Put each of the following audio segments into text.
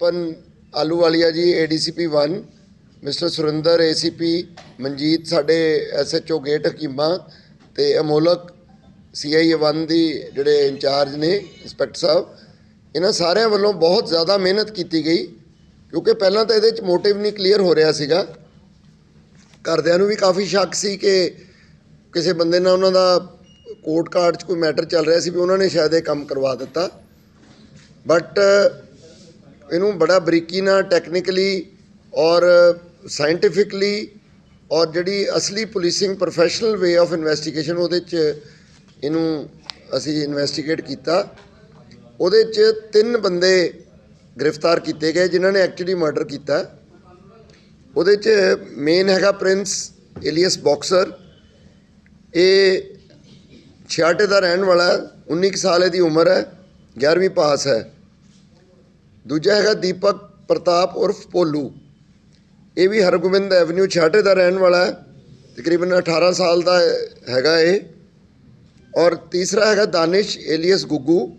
Vipan Ahluwalia ji ADCP 1 mister Surinder ACP Manjit ਸਾਡੇ SHO gate ਹਕੀਮਾ ਤੇ ਅਮੋਲਕ CIA 1 ਦੀ ਜਿਹੜੇ incharge ਨੇ, ਇੰਸਪੈਕਟਰ ਸਾਹਿਬ, ਇਹਨਾਂ ਸਾਰਿਆਂ ਵੱਲੋਂ ਬਹੁਤ ਜ਼ਿਆਦਾ ਮਿਹਨਤ ਕੀਤੀ ਗਈ, ਕਿਉਂਕਿ ਪਹਿਲਾਂ ਤਾਂ ਇਹਦੇ ਚ ਮੋਟਿਵ ਨਹੀਂ ਕਲੀਅਰ ਹੋ ਰਿਹਾ ਸੀਗਾ। ਘਰਦਿਆਂ ਨੂੰ ਵੀ ਕਾਫੀ ਸ਼ੱਕ ਸੀ ਕਿ ਕਿਸੇ ਬੰਦੇ ਨਾਲ ਉਹਨਾਂ ਦਾ ਕੋਰਟ ਕਾਰਡ 'ਚ ਕੋਈ ਮੈਟਰ ਚੱਲ ਰਿਹਾ ਸੀ ਵੀ ਉਹਨਾਂ ਨੇ ਸ਼ਾਇਦ ਇਹ ਕੰਮ ਕਰਵਾ ਦਿੱਤਾ। ਬਟ ਇਹਨੂੰ ਬੜਾ ਬਰੀਕੀ ਨਾਲ ਟੈਕਨੀਕਲੀ ਔਰ ਸਾਇੰਟੀਫਿਕਲੀ ਔਰ ਜਿਹੜੀ ਅਸਲੀ policing professional way of investigation ਉਹਦੇ 'ਚ ਇਹਨੂੰ ਅਸੀਂ ਇਨਵੈਸਟੀਗੇਟ ਕੀਤਾ। ਉਹਦੇ 'ਚ ਤਿੰਨ ਬੰਦੇ ਗ੍ਰਿਫਤਾਰ ਕੀਤੇ ਗਏ ਜਿਨ੍ਹਾਂ ਨੇ ਐਕਚੁਅਲੀ ਮਰਡਰ ਕੀਤਾ। ਉਹਦੇ 'ਚ ਮੇਨ ਹੈਗਾ ਪ੍ਰਿੰਸ ਇਲੀਅਸ ਬਾਕਸਰ। ਇਹ ਛਿਆਟੇ ਦਾ ਰਹਿਣ ਵਾਲਾ ਹੈ, 19 ਕੁ ਸਾਲ ਦੀ ਉਮਰ ਹੈ 11ਵੀਂ ਪਾਸ ਹੈ। ਦੂਜਾ ਹੈਗਾ ਦੀਪਕ ਪ੍ਰਤਾਪ ਉਰਫ ਪੋਲੂ। ਇਹ ਵੀ ਹਰਗੋਬਿੰਦ ਐਵਨਿਊ ਛਿਆਟੇ ਦਾ ਰਹਿਣ ਵਾਲਾ ਹੈ। ਤਕਰੀਬਨ 18 ਸਾਲ ਦਾ ਹੈਗਾ ਇਹ। ਔਰ ਤੀਸਰਾ ਹੈਗਾ ਦਾਨਿਸ਼ ਏਲੀਅਸ ਗੁੱਗੂ।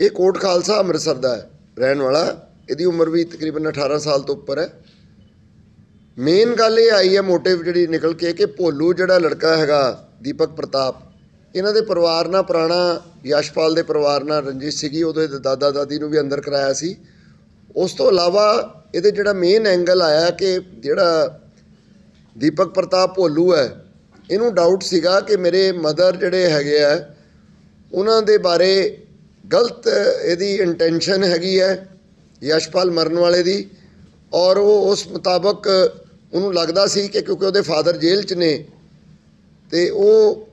ਇਹ ਕੋਟ ਖਾਲਸਾ ਅੰਮ੍ਰਿਤਸਰ ਦਾ ਹੈ, ਰਹਿਣ ਵਾਲਾ। ਇਹਦੀ ਉਮਰ ਵੀ ਤਕਰੀਬਨ 18 ਸਾਲ ਤੋਂ ਉੱਪਰ ਹੈ। ਮੇਨ ਗੱਲ ਇਹ ਆਈ ਹੈ ਮੋਟਿਵ ਜਿਹੜੀ ਨਿਕਲ ਕੇ ਕਿ ਭੋਲੂ ਜਿਹੜਾ ਲੜਕਾ ਹੈਗਾ ਦੀਪਕ ਪ੍ਰਤਾਪ ਇਹਨਾਂ ਦੇ ਪਰਿਵਾਰ ਨਾਲ ਪੁਰਾਣਾ ਯਸ਼ਪਾਲ ਦੇ ਪਰਿਵਾਰ ਨਾਲ ਰੰਜਿਸ਼ ਸੀਗੀ ਉਹਦੇ ਦਾਦਾ ਦਾਦੀ ਨੂੰ ਵੀ ਅੰਦਰ ਕਰਾਇਆ ਸੀ। ਉਸ ਤੋਂ ਇਲਾਵਾ ਇਹਦੇ ਜਿਹੜਾ ਮੇਨ ਐਂਗਲ ਆਇਆ ਕਿ ਜਿਹੜਾ ਦੀਪਕ ਪ੍ਰਤਾਪ ਭੋਲੂ ਹੈ, ਇਹਨੂੰ ਡਾਊਟ ਸੀਗਾ ਕਿ ਮੇਰੇ ਮਦਰ ਜਿਹੜੇ ਹੈਗੇ ਆ, ਉਹਨਾਂ ਦੇ ਬਾਰੇ ਗਲਤ ਇਹਦੀ ਇੰਟੈਂਸ਼ਨ ਹੈਗੀ ਹੈ ਯਸ਼ਪਾਲ ਮਰਨ ਵਾਲੇ ਦੀ। ਔਰ ਉਹ ਉਸ ਮੁਤਾਬਕ ਉਹਨੂੰ ਲੱਗਦਾ ਸੀ ਕਿ ਕਿਉਂਕਿ ਉਹਦੇ ਫਾਦਰ ਜੇਲ੍ਹ 'ਚ ਨੇ, ਤੇ ਉਹ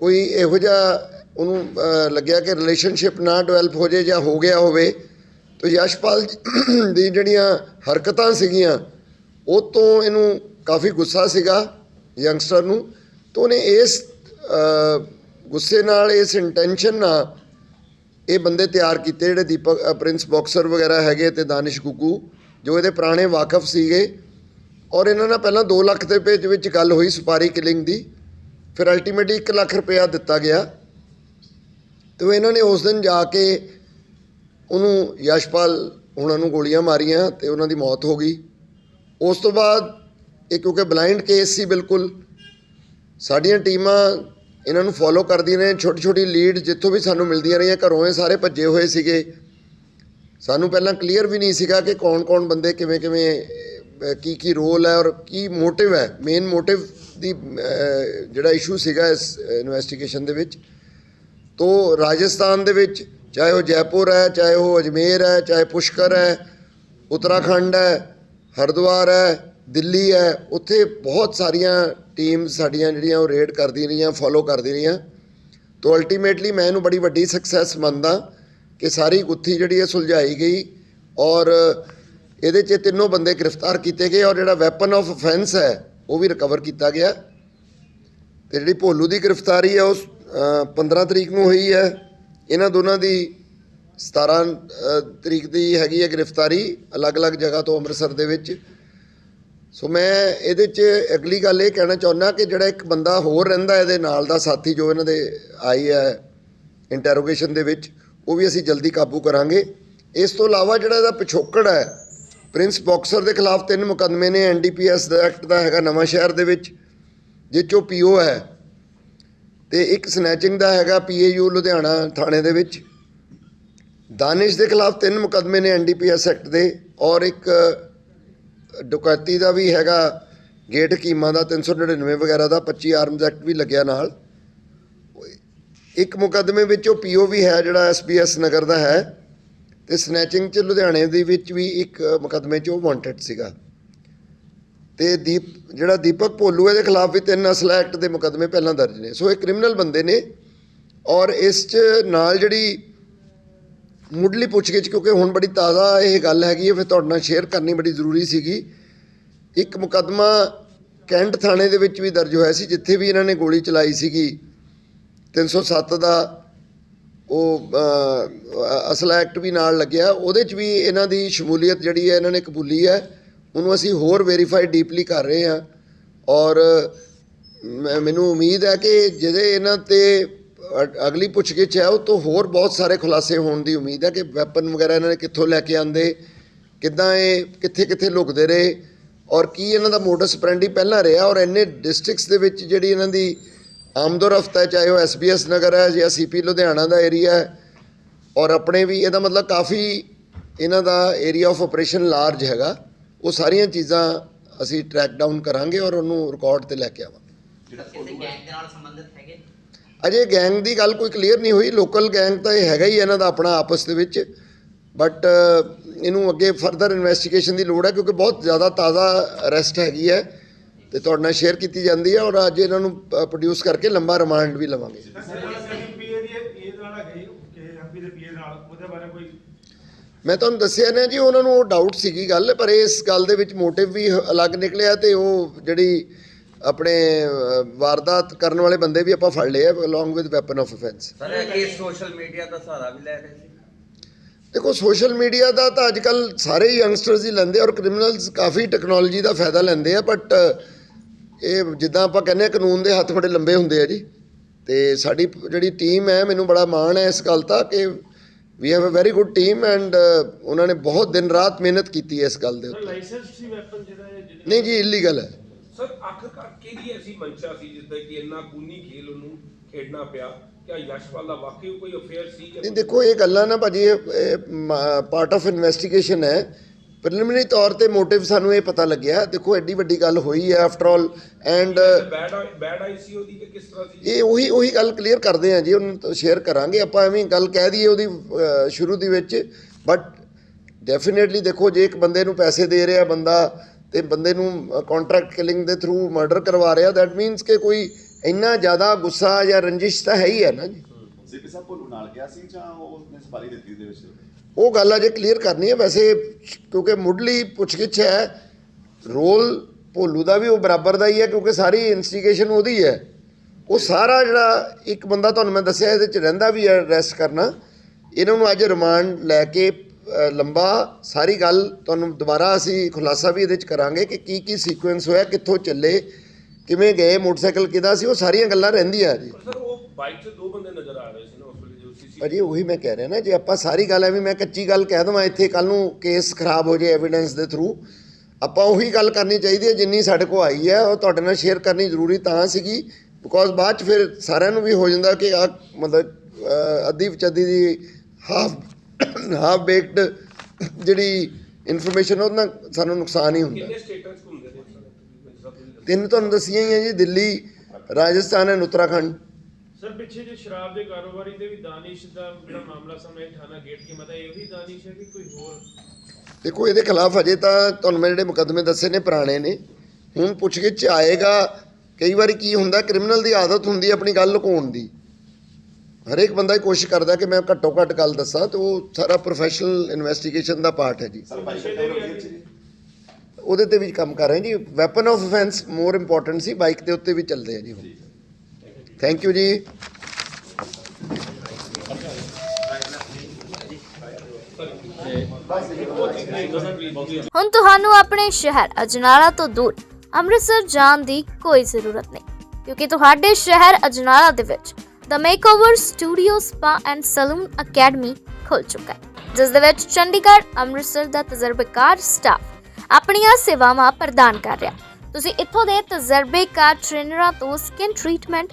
ਕੋਈ ਇਹੋ ਜਿਹਾ ਉਹਨੂੰ ਲੱਗਿਆ ਕਿ ਰਿਲੇਸ਼ਨਸ਼ਿਪ ਨਾ ਡਿਵੈਲਪ ਹੋ ਜੇ ਜਾਂ ਹੋ ਗਿਆ ਹੋਵੇ, ਤੋ ਯਸ਼ਪਾਲ ਦੀ ਜਿਹੜੀਆਂ ਹਰਕਤਾਂ ਸੀਗੀਆਂ, ਉਹ ਤੋਂ ਇਹਨੂੰ ਕਾਫੀ ਗੁੱਸਾ ਸੀਗਾ ਯੰਗਸਟਰ ਨੂੰ, ਤੋਂ ਉਹਨੇ ਇਸ ਗੁੱਸੇ ਨਾਲ, ਇਸ ਇੰਟੈਂਸ਼ਨ ਨਾਲ ਇਹ ਬੰਦੇ ਤਿਆਰ ਕੀਤੇ ਜਿਹੜੇ ਦੀਪਕ ਪ੍ਰਿੰਸ ਬਾਕਸਰ ਵਗੈਰਾ ਹੈਗੇ ਤੇ ਦਾਨਿਸ਼ ਗੁੱਗੂ ਜੋ ਇਹਦੇ ਪੁਰਾਣੇ ਵਾਕਫ ਸੀਗੇ, ਔਰ ਇਹਨਾਂ ਨਾਲ ਪਹਿਲਾਂ 2 ਲੱਖ ਦੇ ਪੇਜ ਵਿੱਚ ਗੱਲ ਹੋਈ ਸੁਪਾਰੀ ਕਿਲਿੰਗ ਦੀ ਫਿਰ ਅਲਟੀਮੇਟਲੀ 1 ਲੱਖ ਰੁਪਇਆ ਦਿੱਤਾ ਗਿਆ। ਤੇ ਇਹਨਾਂ ਨੇ ਉਸ ਦਿਨ ਜਾ ਕੇ ਉਹਨੂੰ ਯਸ਼ਪਾਲ ਉਹਨਾਂ ਨੂੰ ਗੋਲੀਆਂ ਮਾਰੀਆਂ ਤੇ ਉਹਨਾਂ ਦੀ ਮੌਤ ਹੋ ਗਈ। ਉਸ ਤੋਂ ਬਾਅਦ ਇਹ ਕਿਉਂਕਿ ਬਲਾਈਂਡ ਕੇਸ ਸੀ ਬਿਲਕੁਲ, ਸਾਡੀਆਂ ਟੀਮਾਂ ਇਹਨਾਂ ਨੂੰ ਫੋਲੋ ਕਰਦੀਆਂ ਨੇ ਛੋਟੀ ਛੋਟੀ ਲੀਡ ਜਿੱਥੋਂ ਵੀ ਸਾਨੂੰ ਮਿਲਦੀਆਂ ਰਹੀਆਂ, ਘਰੋਂ ਇਹ ਸਾਰੇ ਭੱਜੇ ਹੋਏ ਸੀਗੇ। ਸਾਨੂੰ ਪਹਿਲਾਂ ਕਲੀਅਰ ਵੀ ਨਹੀਂ ਸੀਗਾ ਕਿ ਕੌਣ-ਕੌਣ ਬੰਦੇ ਕਿਵੇਂ-ਕਿਵੇਂ ਕੀ ਕੀ ਰੋਲ ਹੈ ਔਰ ਕੀ ਮੋਟਿਵ ਹੈ ਮੇਨ ਮੋਟਿਵ ਦੀ ਜਿਹੜਾ ਇਸ਼ੂ ਸੀਗਾ ਇਸ ਇਨਵੈਸਟੀਗੇਸ਼ਨ ਦੇ ਵਿੱਚ, ਤੋਂ ਰਾਜਸਥਾਨ ਦੇ ਵਿੱਚ ਚਾਹੇ ਉਹ ਜੈਪੁਰ ਹੈ, ਚਾਹੇ ਉਹ ਅਜਮੇਰ ਹੈ, ਚਾਹੇ ਪੁਸ਼ਕਰ ਹੈ, ਉੱਤਰਾਖੰਡ ਹੈ, ਹਰਿਦੁਆਰ ਹੈ, ਦਿੱਲੀ ਹੈ, ਉੱਥੇ ਬਹੁਤ ਸਾਰੀਆਂ ਟੀਮ ਸਾਡੀਆਂ ਜਿਹੜੀਆਂ ਉਹ ਰੇਡ ਕਰਦੀਆਂ ਰਹੀਆਂ ਫੋਲੋ ਕਰਦੀਆਂ ਰਹੀਆਂ। ਤੋਂ ਅਲਟੀਮੇਟਲੀ ਮੈਂ ਇਹਨੂੰ ਬੜੀ ਵੱਡੀ ਸਕਸੈਸ ਮੰਨਦਾ ਕਿ ਸਾਰੀ ਗੁੱਥੀ ਜਿਹੜੀ ਹੈ ਸੁਲਝਾਈ ਗਈ ਔਰ ਇਹਦੇ 'ਚ ਤਿੰਨੋਂ ਬੰਦੇ ਗ੍ਰਿਫਤਾਰ ਕੀਤੇ ਗਏ ਔਰ ਜਿਹੜਾ ਵੈਪਨ ਆਫ ਅਫੈਂਸ ਹੈ ਉਹ ਵੀ ਰਿਕਵਰ ਕੀਤਾ ਗਿਆ। ਤੇ ਜਿਹੜੀ ਭੋਲੂ ਦੀ ਗ੍ਰਿਫਤਾਰੀ ਹੈ ਉਸ ਅ, 15 ਤਰੀਕ ਨੂੰ ਹੋਈ ਹੈ। ਇਹਨਾਂ ਦੋਨਾਂ ਦੀ 17 ਤਰੀਕ ਦੀ ਹੈਗੀ ਹੈ ਗ੍ਰਿਫਤਾਰੀ ਅਲੱਗ-ਅਲੱਗ ਜਗ੍ਹਾ ਤੋਂ ਅੰਮ੍ਰਿਤਸਰ ਦੇ ਵਿੱਚ। ਸੋ ਮੈਂ ਇਹਦੇ 'ਚ ਅਗਲੀ ਗੱਲ ਇਹ ਕਹਿਣਾ ਚਾਹੁੰਦਾ ਕਿ ਜਿਹੜਾ ਇੱਕ ਬੰਦਾ ਹੋਰ ਰਹਿੰਦਾ ਇਹਦੇ ਨਾਲ ਦਾ ਸਾਥੀ ਜੋ ਇਹਨਾਂ ਦੇ ਆਈ ਹੈ ਇੰਟਰੋਗੇਸ਼ਨ ਦੇ ਵਿੱਚ ਉਹ ਵੀ ਅਸੀਂ ਜਲਦੀ ਕਾਬੂ ਕਰਾਂਗੇ। ਇਸ ਤੋਂ ਇਲਾਵਾ ਜਿਹੜਾ ਇਹਦਾ ਪਿਛੋਕੜ ਹੈ ਪ੍ਰਿੰਸ ਬਾਕਸਰ ਦੇ ਖਿਲਾਫ ਤਿੰਨ ਮੁਕੱਦਮੇ ਨੇ ਐਨਡੀਪੀਐਸ ਦਾ ਐਕਟ ਦਾ ਹੈਗਾ ਨਵਾਂ ਸ਼ਹਿਰ ਦੇ ਵਿੱਚ ਜਿਸ 'ਚੋਂ ਪੀਓ ਹੈ ਤੇ ਇੱਕ ਸਨੈਚਿੰਗ ਦਾ ਹੈਗਾ ਪੀਏਯੂ ਲੁਧਿਆਣਾ ਥਾਣੇ ਦੇ ਵਿੱਚ। ਦਾਨਿਸ਼ ਦੇ ਖਿਲਾਫ ਤਿੰਨ ਮੁਕੱਦਮੇ ਨੇ ਐਨਡੀਪੀਐਸ ਐਕਟ ਦੇ ਔਰ ਇੱਕ ਡਕੈਤੀ ਦਾ ਵੀ ਹੈਗਾ, ਗੇਟ ਹਕੀਮਾਂ ਦਾ 399 ਵਗੈਰਾ ਦਾ 25 ਆਰਮਜ਼ ਐਕਟ ਵੀ ਲੱਗਿਆ ਨਾਲ। ਇੱਕ ਮੁਕੱਦਮੇ ਵਿੱਚ ਉਹ ਪੀਓ ਵੀ ਹੈ ਜਿਹੜਾ ਐਸਬੀਐਸ ਨਗਰ ਦਾ ਹੈ। ਤੇ ਸਨੈਚਿੰਗ ਚ ਲੁਧਿਆਣੇ ਦੇ ਵਿੱਚ ਵੀ ਇੱਕ ਮੁਕੱਦਮੇ ਚ ਉਹ ਵਾਂਟਡ ਸੀਗਾ। ਤੇ ਦੀਪ, ਜਿਹੜਾ ਦੀਪਕ ਭੋਲੂ ਇਹਦੇ ਖਿਲਾਫ ਵੀ ਤਿੰਨ ਅਸਲਾ ਐਕਟ ਦੇ ਮੁਕੱਦਮੇ ਪਹਿਲਾਂ ਦਰਜ ਨੇ। ਸੋ ਇਹ ਕ੍ਰਿਮੀਨਲ ਬੰਦੇ ਨੇ ਔਰ ਇਸ ਚ ਨਾਲ ਜਿਹੜੀ ਮੁੱਢਲੀ ਪੁੱਛਗਿੱਛ, ਕਿਉਂਕਿ ਹੁਣ ਬੜੀ ਤਾਜ਼ਾ ਇਹ ਗੱਲ ਹੈਗੀ ਹੈ, ਫਿਰ ਤੁਹਾਡੇ ਨਾਲ ਸ਼ੇਅਰ ਕਰਨੀ ਬੜੀ ਜ਼ਰੂਰੀ ਸੀਗੀ। ਇੱਕ ਮੁਕੱਦਮਾ ਕੈਂਟ ਥਾਣੇ ਦੇ ਵਿੱਚ ਵੀ ਦਰਜ ਹੋਇਆ ਸੀ, ਜਿੱਥੇ ਵੀ ਇਹਨਾਂ ਨੇ ਗੋਲੀ ਚਲਾਈ ਸੀਗੀ। 307 ਦਾ ਉਹ ਅ, ਅਸਲਾ ਐਕਟ ਵੀ ਨਾਲ ਲੱਗਿਆ। ਉਹਦੇ 'ਚ ਵੀ ਇਹਨਾਂ ਦੀ ਸ਼ਮੂਲੀਅਤ ਜਿਹੜੀ ਹੈ ਇਹਨਾਂ ਨੇ ਕਬੂਲੀ ਹੈ। ਉਹਨੂੰ ਅਸੀਂ ਹੋਰ ਵੈਰੀਫਾਈ ਡੀਪਲੀ ਕਰ ਰਹੇ ਹਾਂ। ਔਰ ਮੈਂ- ਮੈਨੂੰ ਉਮੀਦ ਹੈ ਕਿ ਜਿਹਦੇ ਇਹਨਾਂ ਤੇ ਅ- ਅਗਲੀ ਪੁੱਛਗਿੱਛ ਹੈ ਉਹ ਤੋਂ ਹੋਰ ਬਹੁਤ ਸਾਰੇ ਖੁਲਾਸੇ ਹੋਣ ਦੀ ਉਮੀਦ ਹੈ ਕਿ ਵੈਪਨ ਵਗੈਰਾ ਇਹਨਾਂ ਨੇ ਕਿੱਥੋਂ ਲੈ ਕੇ ਆਂਦੇ ਕਿੱਦਾਂ ਇਹ ਕਿੱਥੇ ਕਿੱਥੇ ਲੁਕਦੇ ਰਹੇ ਔਰ ਕੀ ਇਹਨਾਂ ਦਾ ਮੋਡਸ ਪ੍ਰੈਂਡੀ ਪਹਿਲਾਂ ਰਿਹਾ ਔਰ ਇੰਨੇ ਡਿਸਟ੍ਰਿਕਟਸ ਦੇ ਵਿੱਚ ਜਿਹੜੀ ਇਹਨਾਂ ਦੀ ਆਮਦੋ ਰਫਤ ਹੈ ਚਾਹੇ ਉਹ ਐਸਬੀਐਸ ਨਗਰ ਹੈ ਜਾਂ ਸੀਪੀ ਲੁਧਿਆਣਾ ਦਾ ਏਰੀਆ ਹੈ ਔਰ ਆਪਣੇ ਵੀ ਇਹਦਾ ਮਤਲਬ ਕਾਫੀ ਇਹਨਾਂ ਦਾ ਏਰੀਆ ਆਫ ਆਪਰੇਸ਼ਨ ਲਾਰਜ ਹੈਗਾ। ਉਹ ਸਾਰੀਆਂ ਚੀਜ਼ਾਂ ਅਸੀਂ ਟਰੈਕ ਡਾਊਨ ਕਰਾਂਗੇ ਔਰ ਉਹਨੂੰ ਰਿਕਾਰਡ ਤੇ ਲੈ ਕੇ ਆਵਾਂਗੇ। ਕਿਸੇ ਗੈਂਗ ਦੇ ਨਾਲ ਸੰਬੰਧਿਤ ਹੈਗੇ? ਅਜੇ ਗੈਂਗ ਦੀ ਗੱਲ ਕੋਈ ਕਲੀਅਰ ਨਹੀਂ ਹੋਈ। ਲੋਕਲ ਗੈਂਗ ਤਾਂ ਇਹ ਹੈਗਾ ਹੀ ਇਹਨਾਂ ਦਾ ਆਪਣਾ ਆਪਸ ਦੇ ਵਿੱਚ। ਬਟ ਇਹਨੂੰ ਅੱਗੇ ਫਰਦਰ ਇਨਵੈਸਟੀਗੇਸ਼ਨ ਦੀ ਲੋੜ ਹੈ ਕਿਉਂਕਿ ਬਹੁਤ ਜ਼ਿਆਦਾ ਤਾਜ਼ਾ ਅਰੈਸਟ ਹੈਗੀ ਹੈ। ਤੇ ਤੁਹਾਡੇ ਨਾਲ ਸ਼ੇਅਰ ਕੀਤੀ ਜਾਂਦੀ ਹੈ ਔਰ ਅੱਜ ਇਹਨਾਂ ਨੂੰ ਪ੍ਰੋਡਿਊਸ ਕਰਕੇ ਲੰਬਾ ਰਿਮਾਂਡ ਵੀ ਲਵਾਂਗੇ। ਮੈਂ ਤੁਹਾਨੂੰ ਦੱਸਿਆ ਨਾ ਜੀ ਉਹਨਾਂ ਨੂੰ ਉਹ ਡਾਊਟ ਸੀਗੀ ਗੱਲ ਪਰ ਇਸ ਗੱਲ ਦੇ ਵਿੱਚ ਮੋਟਿਵ ਵੀ ਅਲੱਗ ਨਿਕਲਿਆ ਤੇ ਉਹ ਜਿਹੜੀ ਆਪਣੇ ਵਾਰਦਾਤ ਕਰਨ ਵਾਲੇ ਬੰਦੇ ਵੀ ਆਪਾਂ ਫੜ ਲਏ ਆ along with weapon of offence sir ਇਹ ਕੇਸ ਸੋਸ਼ਲ ਮੀਡੀਆ ਦਾ ਸਹਾਰਾ ਵੀ ਲੈ ਰਹੇ ਸੀ। ਦੇਖੋ ਸੋਸ਼ਲ ਮੀਡੀਆ ਦਾ ਤਾਂ ਅੱਜਕੱਲ ਸਾਰੇ ਯੰਗਸਟਰਸ ਹੀ ਲੈਂਦੇ ਔਰ ਕ੍ਰਿਮੀਨਲਸ ਕਾਫੀ ਟੈਕਨੋਲੋਜੀ ਦਾ ਫਾਇਦਾ ਲੈਂਦੇ ਆ ਬਟ ਇਹ ਜਿੱਦਾਂ ਆਪਾਂ ਕਹਿੰਦੇ ਆ ਕਾਨੂੰਨ ਦੇ ਹੱਥ ਬੜੇ ਲੰਬੇ ਹੁੰਦੇ ਆ ਜੀ। ਤੇ ਸਾਡੀ ਜਿਹੜੀ ਟੀਮ ਹੈ ਮੈਨੂੰ ਬੜਾ ਮਾਣ ਹੈ ਇਸ ਗੱਲ ਦਾ ਕਿ we have a very good team and ਉਹਨਾਂ ਨੇ ਬਹੁਤ ਦਿਨ ਰਾਤ ਮਿਹਨਤ ਕੀਤੀ ਹੈ ਇਸ ਗੱਲ ਦੇ ਉੱਤੇ। ਲਾਇਸੈਂਸ ਸੀ ਵੈਪਨ ਜਿਹੜਾ ਇਹ ਜਿਹੜਾ- ਨਹੀਂ ਜੀ ਇਲੀਗਲ ਹੈ। ਸਰ ਆਖਰਕਾਰ ਕਿਹਦੀ ਐਸੀ ਮਨਸ਼ਾ ਸੀ ਜਿੱਦਾਂ ਕਿ ਇੰਨਾ ਖੂਨੀ ਖੇਲ ਉਹਨੂੰ ਖੇਡਣਾ ਪਿਆ। ਕਿਆ ਯਸ਼ਪਾਲ ਦਾ ਵਾਕਈ ਕੋਈ ਅਫੇਅਰ ਸੀ ਨਹੀਂ ਦੇਖੋ ਇਹ ਗੱਲਾਂ ਨਾ ਭਾਜੀ ਪਾਰਟ ਆਫ ਇਨਵੈਸਟੀਗੇਸ਼ਨ ਹੈ। ਪ੍ਰੀਲਿਮਿਨਰੀ ਤੌਰ ਤੇ ਮੋਟਿਵ ਸਾਨੂੰ ਇਹ ਪਤਾ ਲੱਗਿਆ ਦੇਖੋ ਐਡੀ ਵੱਡੀ ਗੱਲ ਹੋਈ ਹੈ after all and bad bad ਆਈ ਸੀ ਉਹਦੀ ਕਿ ਕਿਸ ਤਰ੍ਹਾਂ ਸੀ? ਇਹ ਉਹੀ ਉਹੀ ਗੱਲ ਕਲੀਅਰ ਕਰਦੇ ਆ ਜੀ ਉਹਨੂੰ ਸ਼ੇਅਰ ਕਰਾਂਗੇ ਆਪਾਂ ਐਵੇਂ ਗੱਲ ਕਹਿ ਦਈਏ ਉਹਦੀ ਸ਼ੁਰੂ ਦੇ ਵਿੱਚ ਬਟ ਡੈਫੀਨੇਟਲੀ ਦੇਖੋ ਜੇ ਇੱਕ ਬੰਦੇ ਨੂੰ ਪੈਸੇ ਦੇ ਰਿਹਾ ਬੰਦਾ ਤੇ ਬੰਦੇ ਨੂੰ ਕੰਟਰੈਕਟ ਕਿਲਿੰਗ ਦੇ ਥਰੂ ਮਰਡਰ ਕਰਵਾ ਰਿਹਾ ਦੈਟ ਮੀਨਸ ਕਿ ਕੋਈ ਇੰਨਾ ਜ਼ਿਆਦਾ ਗੁੱਸਾ ਜਾਂ ਰੰਜਿਸ਼ ਤਾਂ ਹੈ ਹੀ ਹੈ ਨਾ ਜੀ। ਸੀਪੀ ਸਾਹਿਬ ਭੋਲੂ ਨਾਲ ਗਿਆ ਸੀ ਜਾਂ ਉਹ ਉਸਨੇ ਸਪਾਰੀ ਦਿੱਤੀ ਦੇ ਵਿੱਚ? ਉਹ ਗੱਲ ਅਜੇ ਕਲੀਅਰ ਕਰਨੀ ਹੈ। ਵੈਸੇ ਕਿਉਂਕਿ ਮੁੱਢਲੀ ਪੁੱਛਗਿੱਛ ਹੈ, ਰੋਲ ਭੋਲੂ ਦਾ ਵੀ ਉਹ ਬਰਾਬਰ ਦਾ ਹੀ ਹੈ ਕਿਉਂਕਿ ਸਾਰੀ ਇਨਸਟੀਗੇਸ਼ਨ ਉਹਦੀ ਹੈ। ਉਹ ਸਾਰਾ ਜਿਹੜਾ ਇੱਕ ਬੰਦਾ ਤੁਹਾਨੂੰ ਮੈਂ ਦੱਸਿਆ ਇਹਦੇ ਚ ਰਹਿੰਦਾ ਵੀ ਹੈ ਅਰੈਸਟ ਕਰਨਾ। ਇਹਨਾਂ ਨੂੰ ਅੱਜ ਰਿਮਾਂਡ ਲੈ ਕੇ ਲੰਬਾ ਸਾਰੀ ਗੱਲ ਤੁਹਾਨੂੰ ਦੁਬਾਰਾ ਅਸੀਂ ਖੁਲਾਸਾ ਵੀ ਇਹਦੇ ਚ ਕਰਾਂਗੇ ਕਿ ਕੀ ਕੀ ਸੀਕੁਐਂਸ ਹੋਇਆ, ਕਿੱਥੋਂ ਚੱਲੇ, ਕਿਵੇਂ ਗਏ, ਮੋਟਰਸਾਈਕਲ ਕਿਹਦਾ ਸੀ, ਉਹ ਸਾਰੀਆਂ ਗੱਲਾਂ ਰਹਿੰਦੀਆਂ ਜੀ। ਸਰ, ਉਹ ਬਾਈਕ 'ਚ ਦੋ ਬੰਦੇ ਨਜ਼ਰ ਆ ਰਹੇ ਸੀ। ਭਾਜੀ ਉਹੀ ਮੈਂ ਕਹਿ ਰਿਹਾ ਨਾ ਜੇ ਆਪਾਂ ਸਾਰੀ ਗੱਲ ਐਵੇਂ ਮੈਂ ਕੱਚੀ ਗੱਲ ਕਹਿ ਦਵਾਂ ਇੱਥੇ ਕੱਲ ਨੂੰ ਕੇਸ ਖਰਾਬ ਹੋ ਜਾਏ ਐਵੀਡੈਂਸ ਦੇ ਥਰੂ ਆਪਾਂ ਉਹੀ ਗੱਲ ਕਰਨੀ ਚਾਹੀਦੀ ਹੈ ਜਿੰਨੀ ਸਾਡੇ ਕੋਲ ਆਈ ਹੈ ਉਹ ਤੁਹਾਡੇ ਨਾਲ ਸ਼ੇਅਰ ਕਰਨੀ ਜ਼ਰੂਰੀ ਤਾਂ ਸੀਗੀ ਬਿਕੋਜ਼ ਬਾਅਦ ਚ ਫਿਰ ਸਾਰਿਆਂ ਨੂੰ ਵੀ ਹੋ ਜਾਂਦਾ ਕਿ ਆ ਮਤਲਬ ਅੱਧੀ ਵਿਚੱਦੀ ਦੀ ਹਾਫ ਹਾਫ ਬੇਕਡ ਜਿਹੜੀ ਇਨਫੋਰਮੇਸ਼ਨ ਉਹ ਨਾਲ ਸਾਨੂੰ ਨੁਕਸਾਨ ਹੀ ਹੁੰਦਾ। ਤਿੰਨ ਤੁਹਾਨੂੰ ਦੱਸੀਆਂ ਹੀ ਹੈ ਜੀ ਦਿੱਲੀ ਰਾਜਸਥਾਨ ਐਂਡ ਉੱਤਰਾਖੰਡ। ਸਰ ਪਿੱਛੇ ਜੇ ਸ਼ਰਾਬ ਦੇ ਕਾਰੋਬਾਰੀ ਤੇ ਵੀ ਦਾਨਿਸ਼ ਦਾ ਜਿਹੜਾ ਮਾਮਲਾ ਸਾਹਮਣੇ ਥਾਣਾ ਗੇਟ ਕੀ ਮਤਾ ਇਹੋ ਹੀ ਦਾਨਿਸ਼ ਹੈ ਕਿ ਕੋਈ ਹੋਰ? ਦੇਖੋ ਇਹਦੇ ਖਿਲਾਫ ਅਜੇ ਤਾਂ ਤੁਹਾਨੂੰ ਮੈਂ ਜਿਹੜੇ ਮੁਕੱਦਮੇ ਦੱਸੇ ਨੇ ਪੁਰਾਣੇ ਨੇ ਹੁਣ ਪੁੱਛਗਿੱਛ 'ਚ ਆਏਗਾ ਕਈ ਵਾਰੀ ਕੀ ਹੁੰਦਾ ਕ੍ਰਿਮੀਨਲ ਦੀ ਆਦਤ ਹੁੰਦੀ ਆਪਣੀ ਗੱਲ ਲੁਕਾਉਣ ਦੀ। ਹਰੇਕ ਬੰਦਾ ਹੀ ਕੋਸ਼ਿਸ਼ ਕਰਦਾ ਕਿ ਮੈਂ ਘੱਟੋ ਘੱਟ ਗੱਲ ਦੱਸਾਂ ਤੇ ਉਹ ਸਾਰਾ ਪ੍ਰੋਫੈਸ਼ਨਲ ਇਨਵੈਸਟੀਗੇਸ਼ਨ ਦਾ ਪਾਰਟ ਹੈ ਜੀ। ਉਹਦੇ ਤੇ ਵੀ ਕੰਮ ਕਰ ਰਹੇ ਜੀ। Weapon of offence more important C bike ਦੇ ਉੱਤੇ ਵੀ ਚੱਲਦੇ ਆ ਜੀ ਥੈਂਕ ਯੂ ਜੀ ਹੁਣ ਤੁਹਾਨੂੰ ਆਪਣੇ ਸ਼ਹਿਰ ਅਜਨਾਲਾ ਤੋਂ ਦੂਰ ਅੰਮ੍ਰਿਤਸਰ ਜਾਣ ਦੀ ਕੋਈ ਜ਼ਰੂਰਤ ਨਹੀਂ, ਕਿਉਂਕਿ ਤੁਹਾਡੇ ਸ਼ਹਿਰ ਅਜਨਾਲਾ ਦੇ ਵਿੱਚ the makeover studio spa and salon academy ਖੁੱਲ ਚੁੱਕਾ ਹੈ, ਜਿਸ ਦੇ ਵਿੱਚ ਚੰਡੀਗੜ੍ਹ, ਅੰਮ੍ਰਿਤਸਰ ਦਾ ਤਜਰਬੇਕਾਰ ਸਟਾਫ ਆਪਣੀਆਂ ਸੇਵਾਵਾਂ ਪ੍ਰਦਾਨ ਕਰ ਰਿਹਾ ਤੁਸੀਂ ਇੱਥੋਂ ਦੇ ਤਜਰਬੇਕਾਰ ਟ੍ਰੇਨਰਾਂ ਤੋਂ ਸਕਿਨ ਟ੍ਰੀਟਮੈਂਟ